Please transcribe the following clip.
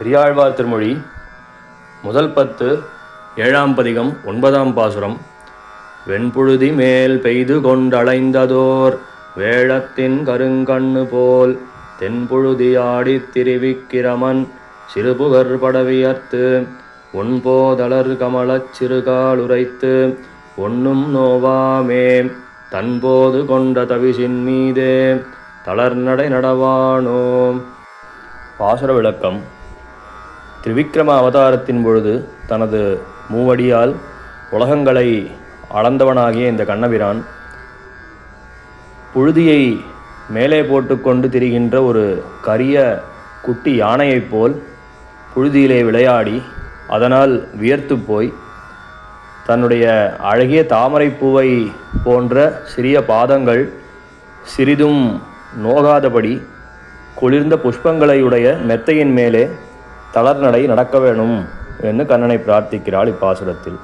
பெரியாழ்வார் திருமொழி முதல் பத்து ஏழாம் பதிகம் ஒன்பதாம் பாசுரம். வெண்புழுதி மேல் பெய்து கொண்டளைந்ததோர் வேழத்தின் கருங்கண்ணு போல் தென்புழுதி ஆடித் திரிவிக்கிரமன் சிறுபுகர் படவியர்த்து ஒன்போதளர் கமலச் சிறுகாலுரைத்து ஒன்னும் நோவாமே தன்போது கொண்ட தவிசின் மீதே தளர்நடை நடவானோ? பாசுர விளக்கம். திரிவிக்ரம அவதாரத்தின் பொழுது தனது மூவடியால் உலகங்களை அளந்தவனாகிய இந்த கண்ணபிரான் புழுதியை மேலே போட்டுக்கொண்டு திரிகின்ற ஒரு கரிய குட்டி யானையைப் போல் புழுதியிலே விளையாடி அதனால் வியர்த்து போய் தன்னுடைய அழகிய தாமரைப்பூவை போன்ற சிறிய பாதங்கள் சிறிதும் நோகாதபடி குளிர்ந்த புஷ்பங்களையுடைய மெத்தையின் மேலே தளர்நடை நடக்க வேணும் என்று கண்ணனை பிரார்த்திக்கிறாள் இப்பாசுரத்தில்.